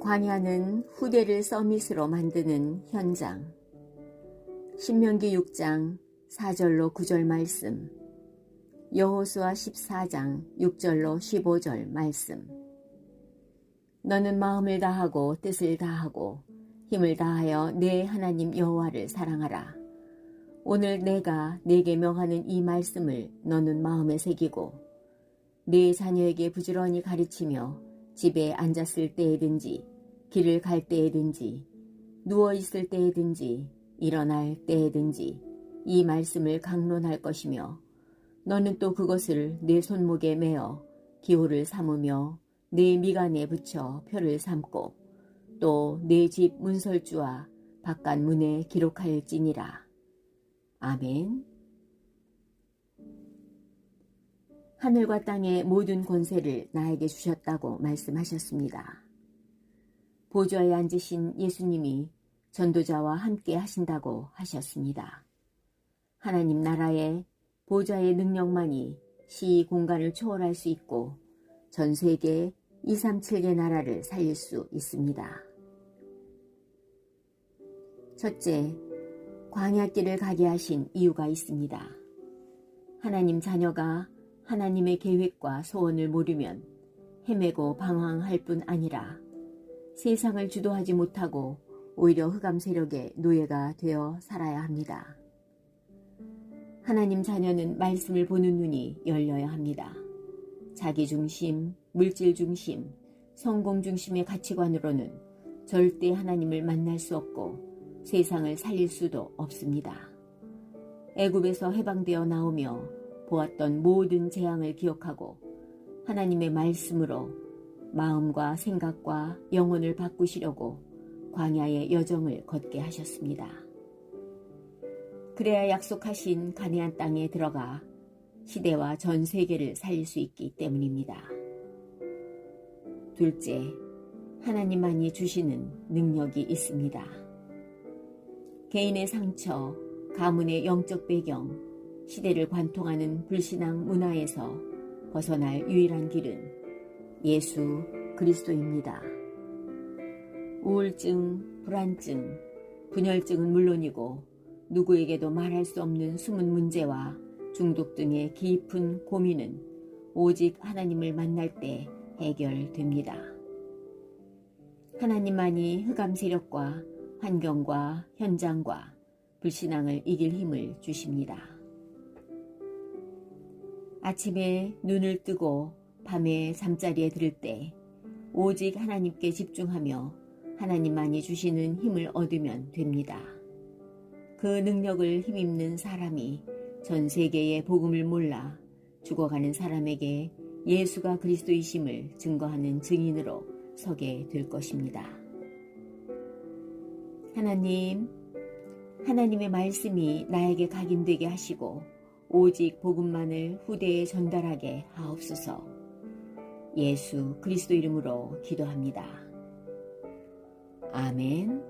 광야는 후대를 서밋으로 만드는 현장. 신명기 6장 4절로 9절 말씀. 여호수아 14장 6절로 15절 말씀. 너는 마음을 다하고 뜻을 다하고 힘을 다하여 내 하나님 여호와를 사랑하라. 오늘 내가 내게 명하는 이 말씀을 너는 마음에 새기고 내 자녀에게 부지런히 가르치며 집에 앉았을 때에든지 길을 갈 때에든지 누워 있을 때에든지 일어날 때에든지 이 말씀을 강론할 것이며 너는 또 그것을 내 손목에 매어 기호를 삼으며 내 미간에 붙여 표를 삼고 또 내 집 문설주와 바깥 문에 기록하였지니라. 아멘. 하늘과 땅의 모든 권세를 나에게 주셨다고 말씀하셨습니다. 보좌에 앉으신 예수님이 전도자와 함께 하신다고 하셨습니다. 하나님 나라의 보좌의 능력만이 시 공간을 초월할 수 있고 전 세계 237개 나라를 살릴 수 있습니다. 첫째, 광야길을 가게 하신 이유가 있습니다. 하나님 자녀가 하나님의 계획과 소원을 모르면 헤매고 방황할 뿐 아니라 세상을 주도하지 못하고 오히려 흑암 세력의 노예가 되어 살아야 합니다. 하나님 자녀는 말씀을 보는 눈이 열려야 합니다. 자기 중심, 물질 중심, 성공 중심의 가치관으로는 절대 하나님을 만날 수 없고 세상을 살릴 수도 없습니다. 애굽에서 해방되어 나오며 보았던 모든 재앙을 기억하고 하나님의 말씀으로 마음과 생각과 영혼을 바꾸시려고 광야의 여정을 걷게 하셨습니다. 그래야 약속하신 가네안 땅에 들어가 시대와 전 세계를 살릴 수 있기 때문입니다. 둘째, 하나님만이 주시는 능력이 있습니다. 개인의 상처, 가문의 영적 배경, 시대를 관통하는 불신앙 문화에서 벗어날 유일한 길은 예수 그리스도입니다. 우울증, 불안증, 분열증은 물론이고 누구에게도 말할 수 없는 숨은 문제와 중독 등의 깊은 고민은 오직 하나님을 만날 때 해결됩니다. 하나님만이 흑암 세력과 환경과 현장과 불신앙을 이길 힘을 주십니다. 아침에 눈을 뜨고 밤에 잠자리에 들 때 오직 하나님께 집중하며 하나님만이 주시는 힘을 얻으면 됩니다. 그 능력을 힘입는 사람이 전 세계의 복음을 몰라 죽어가는 사람에게 예수가 그리스도이심을 증거하는 증인으로 서게 될 것입니다. 하나님, 하나님의 말씀이 나에게 각인되게 하시고 오직 복음만을 후대에 전달하게 하옵소서. 예수 그리스도 이름으로 기도합니다. 아멘.